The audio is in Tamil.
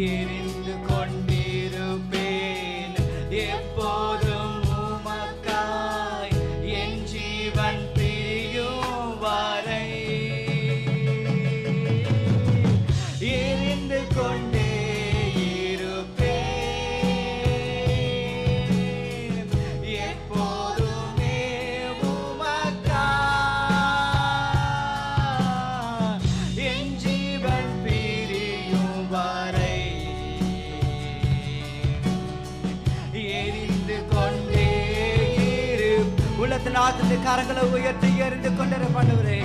இருந்து கொண்டிருப்பேன். எப்போதும் உமக்காய் என் ஜீவன் ஆராதனை கரங்களை உயர்த்தி எறிந்து கொண்டிருப்பவரே